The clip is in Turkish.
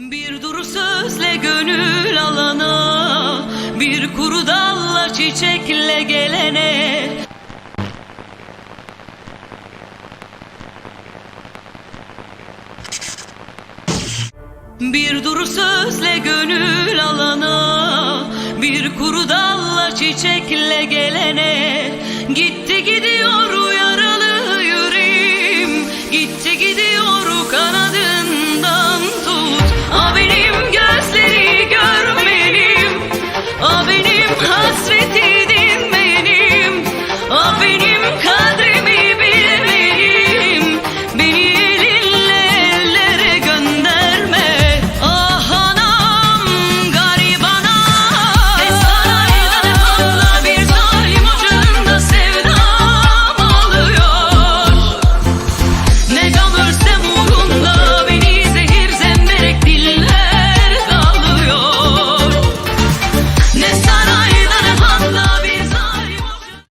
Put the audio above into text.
Bir duru sözle gönül alana, bir kuru dalla çiçekle gelene. Bir duru sözle gönül alana, bir kuru dalla çiçekle gelene. Gitti gidiyor yaralı yüreğim, gitti gidiyor kanadı. benim kalbim